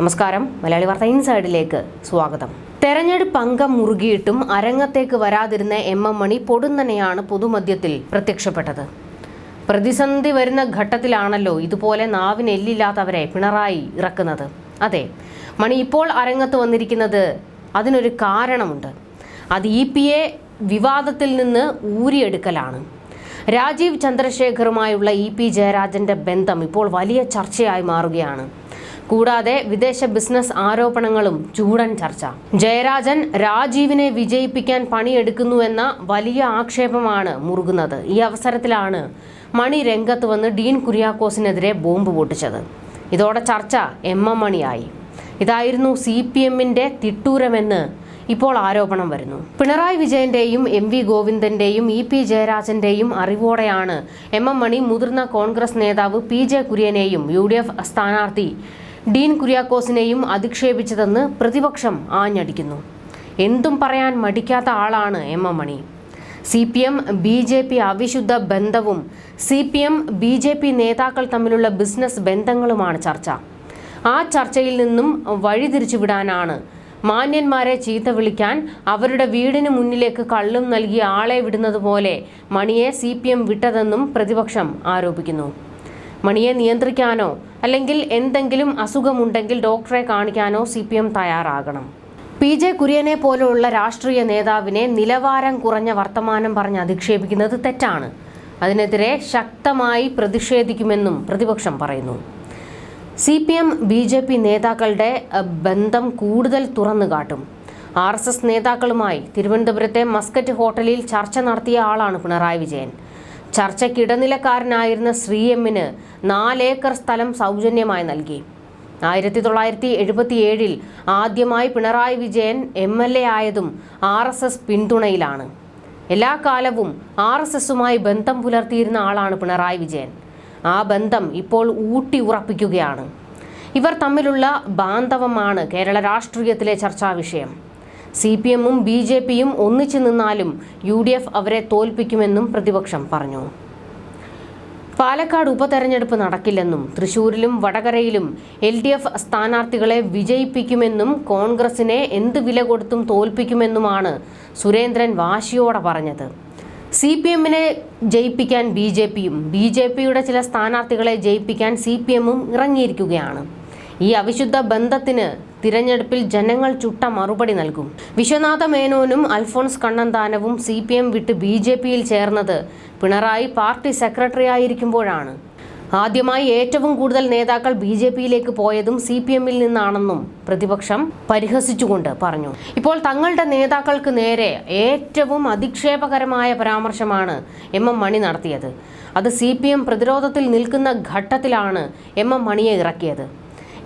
നമസ്കാരം. മലയാളി വാർത്ത ഇൻസൈഡിലേക്ക് സ്വാഗതം. തെരഞ്ഞെടുപ്പ് അംഗം മുറുകിയിട്ടും അരങ്ങത്തേക്ക് വരാതിരുന്ന എം എം മണി പൊടുന്നനെയാണ് പൊതുമധ്യത്തിൽ പ്രത്യക്ഷപ്പെട്ടത്. പ്രതിസന്ധി വരുന്ന ഘട്ടത്തിലാണല്ലോ ഇതുപോലെ നാവിന് എല്ലില്ലാത്തവരെ പിണറായി ഇറക്കുന്നത്. അതെ മണി ഇപ്പോൾ അരങ്ങത്ത് വന്നിരിക്കുന്നത് അതിനൊരു കാരണമുണ്ട്. അത് ഇ പി എ വിവാദത്തിൽ നിന്ന് ഊരിയെടുക്കലാണ്. രാജീവ് ചന്ദ്രശേഖറുമായുള്ള ഇ പി ജയരാജന്റെ ബന്ധം ഇപ്പോൾ വലിയ ചർച്ചയായി മാറുകയാണ്. കൂടാതെ വിദേശ ബിസിനസ് ആരോപണങ്ങളും ചൂടൻ ചർച്ച. ജയരാജൻ രാജീവിനെ വിജയിപ്പിക്കാൻ പണിയെടുക്കുന്നുവെന്ന വലിയ ആക്ഷേപമാണ് മുറുകുന്നത്. ഈ അവസരത്തിലാണ് മണി രംഗത്ത് വന്ന് ഡീൻ കുര്യാക്കോസിനെതിരെ ബോംബ് പൊട്ടിച്ചത്. ഇതോടെ ചർച്ച എം എം മണിയായി. ഇതായിരുന്നു സി പി എമ്മിന്റെ തിട്ടൂരമെന്ന് ഇപ്പോൾ ആരോപണം വരുന്നു. പിണറായി വിജയന്റെയും എം വി ഗോവിന്ദന്റെയും ഇ പി ജയരാജന്റെയും അറിവോടെയാണ് എം എം മണി മുതിർന്ന കോൺഗ്രസ് നേതാവ് പി ജെ കുര്യനെയും യു ഡി എഫ് സ്ഥാനാർത്ഥി ഡീൻ കുര്യാക്കോസിനെയും അധിക്ഷേപിച്ചതെന്ന് പ്രതിപക്ഷം ആഞ്ഞടിക്കുന്നു. എന്തും പറയാൻ മടിക്കാത്ത ആളാണ് M M Mani. C P M B J P അവിശുദ്ധ ബന്ധവും C P M B J P നേതാക്കൾ തമ്മിലുള്ള ബിസിനസ് ബന്ധങ്ങളുമാണ് ചർച്ച. ആ ചർച്ചയിൽ നിന്നും വഴിതിരിച്ചുവിടാനാണ് മാന്യന്മാരെ ചീത്ത വിളിക്കാൻ അവരുടെ വീടിന് മുന്നിലേക്ക് കള്ളും നൽകിയ ആളെ വിടുന്നത് പോലെ മണിയെ സി പി എം വിട്ടതെന്നും പ്രതിപക്ഷം ആരോപിക്കുന്നു. മണിയെ നിയന്ത്രിക്കാനോ അല്ലെങ്കിൽ എന്തെങ്കിലും അസുഖമുണ്ടെങ്കിൽ ഡോക്ടറെ കാണിക്കാനോ സി പി എം തയ്യാറാകണം. പി ജെ കുര്യനെ പോലെയുള്ള രാഷ്ട്രീയ നേതാവിനെ നിലവാരം കുറഞ്ഞ വർത്തമാനം പറഞ്ഞ് അധിക്ഷേപിക്കുന്നത് തെറ്റാണ്. അതിനെതിരെ ശക്തമായി പ്രതിഷേധിക്കുമെന്നും പ്രതിപക്ഷം പറയുന്നു. C P M B J P നേതാക്കളുടെ ബന്ധം കൂടുതൽ തുറന്നു കാട്ടും. ആർ എസ് എസ് നേതാക്കളുമായി തിരുവനന്തപുരത്തെ മസ്കറ്റ് ഹോട്ടലിൽ ചർച്ച നടത്തിയ ആളാണ് പിണറായി വിജയൻ. ചർച്ചയ്ക്ക് ഇടനിലക്കാരനായിരുന്ന ശ്രീ എമ്മിന് നാലേക്കർ സ്ഥലം സൗജന്യമായി നൽകി. ആയിരത്തി തൊള്ളായിരത്തി എഴുപത്തി ഏഴിൽ ആദ്യമായി Pinarayi Vijayan M L A ആയതും ആർ എസ് എസ് പിന്തുണയിലാണ്. എല്ലാ കാലവും ആർ എസ് എസുമായി ബന്ധം പുലർത്തിയിരുന്ന ആളാണ് പിണറായി വിജയൻ. ആ ബന്ധം ഇപ്പോൾ ഊട്ടി ഉറപ്പിക്കുകയാണ്. ഇവർ തമ്മിലുള്ള ബാന്ധവമാണ് കേരള രാഷ്ട്രീയത്തിലെ ചർച്ചാ വിഷയം സി പി എമ്മും ബി ജെ പിയും ഒന്നിച്ചു നിന്നാലും യു ഡി എഫ് അവരെ തോൽപ്പിക്കുമെന്നും പ്രതിപക്ഷം പറഞ്ഞു. പാലക്കാട് ഉപതെരഞ്ഞെടുപ്പ് നടക്കില്ലെന്നും തൃശൂരിലും വടകരയിലും എൽ ഡി എഫ് സ്ഥാനാർത്ഥികളെ വിജയിപ്പിക്കുമെന്നും കോൺഗ്രസിനെ എന്ത് വില കൊടുത്തും തോൽപ്പിക്കുമെന്നുമാണ് സുരേന്ദ്രൻ വാശിയോടെ പറഞ്ഞത്. സി പി എമ്മിനെ ജയിപ്പിക്കാൻ ബി ജെ പിയും ബി ജെ പിയുടെ ചില സ്ഥാനാർത്ഥികളെ ജയിപ്പിക്കാൻ സി പി എമ്മും ഇറങ്ങിയിരിക്കുകയാണ്. ഈ അവിശുദ്ധ ബന്ധത്തിന് തിരഞ്ഞെടുപ്പിൽ ജനങ്ങൾ ചുട്ട മറുപടി നൽകും. വിശ്വനാഥ മേനോനും അൽഫോൺസ് കണ്ണന്താനവും സി പി എം വിട്ട് ബി ജെ പിയിൽ ചേർന്നത് പിണറായി പാർട്ടി സെക്രട്ടറി ആയിരിക്കുമ്പോഴാണ് ആദ്യമായി ഏറ്റവും കൂടുതൽ നേതാക്കൾ ബി ജെ പിയിലേക്ക് പോയതും സി പി എമ്മിൽ നിന്നാണെന്നും പ്രതിപക്ഷം പരിഹസിച്ചുകൊണ്ട് പറഞ്ഞു. ഇപ്പോൾ തങ്ങളുടെ നേതാക്കൾക്ക് നേരെ ഏറ്റവും അധിക്ഷേപകരമായ പരാമർശമാണ് എം എം മണി നടത്തിയത്. അത് സി പ്രതിരോധത്തിൽ നിൽക്കുന്ന ഘട്ടത്തിലാണ് എം എം മണിയെ ഇറക്കിയത്.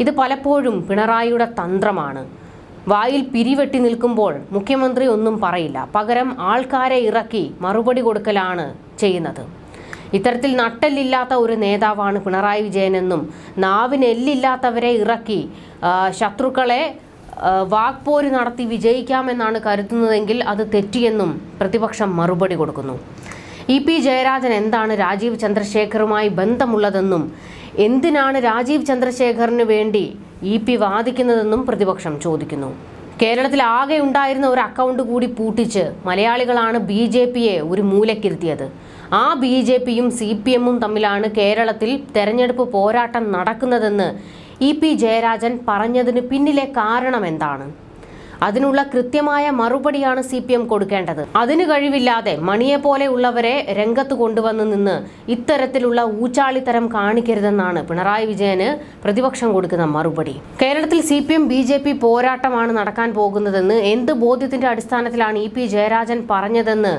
ഇത് പലപ്പോഴും പിണറായിയുടെ തന്ത്രമാണ്. വായിൽ പിരിവെട്ടി നിൽക്കുമ്പോൾ മുഖ്യമന്ത്രി ഒന്നും പറയില്ല. പകരം ആൾക്കാരെ ഇറക്കി മറുപടി കൊടുക്കലാണ് ചെയ്യുന്നത്. ഇത്തരത്തിൽ നട്ടെല്ലില്ലാത്ത ഒരു നേതാവാണ് പിണറായി വിജയനെന്നും നാവിന് എല്ലില്ലാത്തവരെ ഇറക്കി ശത്രുക്കളെ വാക്പോര് നടത്തി വിജയിക്കാമെന്നാണ് കരുതുന്നതെങ്കിൽ അത് തെറ്റിയെന്നും പ്രതിപക്ഷം മറുപടി കൊടുക്കുന്നു. ഇ പി ജയരാജൻ എന്താണ് രാജീവ് ചന്ദ്രശേഖറുമായി ബന്ധമുള്ളതെന്നും എന്തിനാണ് രാജീവ് ചന്ദ്രശേഖറിന് വേണ്ടി ഇ പി വാദിക്കുന്നതെന്നും പ്രതിപക്ഷം ചോദിക്കുന്നു. കേരളത്തിൽ ആകെ ഉണ്ടായിരുന്ന ഒരു അക്കൗണ്ട് കൂടി പൂട്ടിച്ച് മലയാളികളാണ് ബി ജെ പിയെ ഒരു മൂലക്കിരുത്തിയത്. ആ ബി ജെ പിയും സി പി എമ്മും തമ്മിലാണ് കേരളത്തിൽ തെരഞ്ഞെടുപ്പ് പോരാട്ടം നടക്കുന്നതെന്ന് ഇ പി ജയരാജൻ പറഞ്ഞതിന് പിന്നിലെ കാരണം എന്താണ്? അതിനുള്ള കൃത്യമായ മറുപടിയാണ് സി പി എം കൊടുക്കേണ്ടത്. അതിന് കഴിവില്ലാതെ മണിയെ പോലെ ഉള്ളവരെ രംഗത്ത് കൊണ്ടുവന്ന് നിന്ന് ഇത്തരത്തിലുള്ള ഊച്ചാളിത്തരം കാണിക്കരുതെന്നാണ് പിണറായി വിജയന് പ്രതിപക്ഷം കൊടുക്കുന്ന മറുപടി. കേരളത്തിൽ C P M B J P പോരാട്ടമാണ് നടക്കാൻ പോകുന്നതെന്ന് എന്ത് ബോധ്യത്തിന്റെ അടിസ്ഥാനത്തിലാണ് ഇ പി ജയരാജൻ പറഞ്ഞതെന്ന്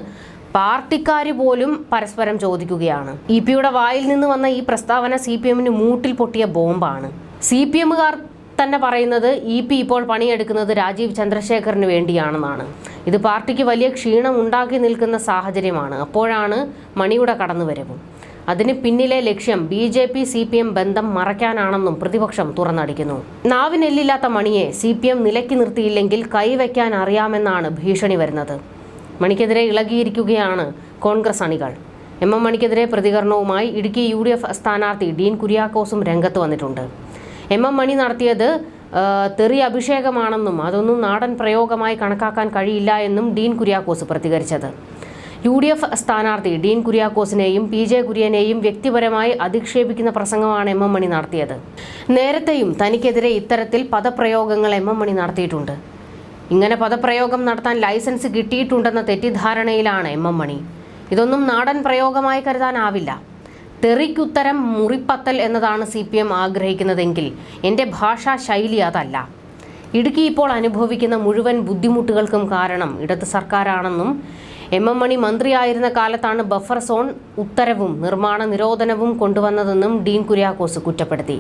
പാർട്ടിക്കാർ പോലും പരസ്പരം ചോദിക്കുകയാണ്. ഇ പിയുടെ വായിൽ നിന്ന് വന്ന ഈ പ്രസ്താവന സി പി എമ്മിന് മൂട്ടിൽ പൊട്ടിയ ബോംബാണ്. സി പി എമ്മുകാർ തന്നെ പറയുന്നത് ഇ പി ഇപ്പോൾ പണിയെടുക്കുന്നത് രാജീവ് ചന്ദ്രശേഖറിന് വേണ്ടിയാണെന്നാണ്. ഇത് പാർട്ടിക്ക് വലിയ ക്ഷീണം ഉണ്ടാക്കി നിൽക്കുന്ന സാഹചര്യമാണ്. അപ്പോഴാണ് മണിയുടെ കടന്നുവരവും. അതിന് പിന്നിലെ ലക്ഷ്യം B J P C P M ബന്ധം മറയ്ക്കാനാണെന്നും പ്രതിപക്ഷം തുറന്നടിക്കുന്നു. നാവിനെല്ലില്ലാത്ത മണിയെ സി പി എം നിലയ്ക്ക് നിർത്തിയില്ലെങ്കിൽ കൈവയ്ക്കാൻ അറിയാമെന്നാണ് ഭീഷണി വരുന്നത്. മണിക്കെതിരെ ഇളകിയിരിക്കുകയാണ് കോൺഗ്രസ് അണികൾ. എം എം മണിക്കെതിരെ പ്രതികരണവുമായി ഇടുക്കി യു ഡി എഫ് സ്ഥാനാർത്ഥി ഡീൻ കുര്യാക്കോസും രംഗത്ത് വന്നിട്ടുണ്ട്. എം എം മണി നടത്തിയത് തെറി അഭിഷേകമാണെന്നും അതൊന്നും നാടൻ പ്രയോഗമായി കണക്കാക്കാൻ കഴിയില്ല എന്നും ഡീൻ കുര്യാക്കോസ് പ്രതികരിച്ചത്. യു ഡി എഫ് സ്ഥാനാർത്ഥി ഡീൻ കുര്യാക്കോസിനെയും പി ജെ കുര്യനെയും വ്യക്തിപരമായി അധിക്ഷേപിക്കുന്ന പ്രസംഗമാണ് എം എം മണി നടത്തിയത്. നേരത്തെയും തനിക്കെതിരെ ഇത്തരത്തിൽ പദപ്രയോഗങ്ങൾ എം എം മണി നടത്തിയിട്ടുണ്ട്. ഇങ്ങനെ പദപ്രയോഗം നടത്താൻ ലൈസൻസ് കിട്ടിയിട്ടുണ്ടെന്ന തെറ്റിദ്ധാരണയിലാണ് എം എം മണി. ഇതൊന്നും നാടൻ പ്രയോഗമായി കരുതാനാവില്ല. തെറിക്കുത്തരം മുറിപ്പത്തൽ എന്നതാണ് സി പി എം ആഗ്രഹിക്കുന്നതെങ്കിൽ എന്റെ ഭാഷാ ശൈലി അതല്ല. ഇടുക്കി ഇപ്പോൾ അനുഭവിക്കുന്ന മുഴുവൻ ബുദ്ധിമുട്ടുകൾക്കും കാരണം ഇടത് സർക്കാരാണെന്നും എം എം മണി മന്ത്രിയായിരുന്ന കാലത്താണ് ബഫർ സോൺ ഉത്തരവും നിർമ്മാണ നിരോധനവും കൊണ്ടുവന്നതെന്നും ഡീൻ കുര്യാക്കോസ് കുറ്റപ്പെടുത്തി.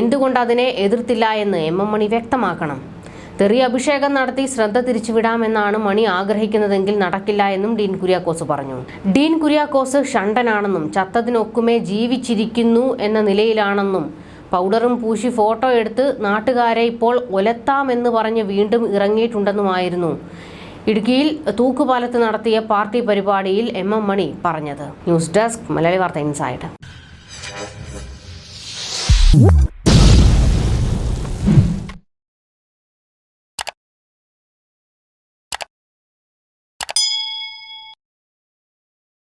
എന്തുകൊണ്ട് അതിനെ എതിർത്തില്ല എന്ന് എം എം മണി വ്യക്തമാക്കണം. തെറി അഭിഷേകം നടത്തി ശ്രദ്ധ തിരിച്ചുവിടാമെന്നാണ് മണി ആഗ്രഹിക്കുന്നതെങ്കിൽ നടക്കില്ല എന്നും ഡീൻ കുര്യാക്കോസ് പറഞ്ഞു. ഡീൻ കുര്യാക്കോസ് ഷണ്ടനാണെന്നും ചത്തതിനൊക്കുമേ ജീവിച്ചിരിക്കുന്നു എന്ന നിലയിലാണെന്നും പൗഡറും പൂശി ഫോട്ടോ എടുത്ത് നാട്ടുകാരെ ഇപ്പോൾ ഒലത്താമെന്ന് പറഞ്ഞ് വീണ്ടും ഇറങ്ങിയിട്ടുണ്ടെന്നുമായിരുന്നു ഇടുക്കിയിൽ തൂക്കുപാലത്ത് നടത്തിയ പാർട്ടി പരിപാടിയിൽ എം എം മണി പറഞ്ഞത്. ന്യൂസ് ഡെസ്ക് മലയാളി വാർത്ത ഇൻസൈഡ്.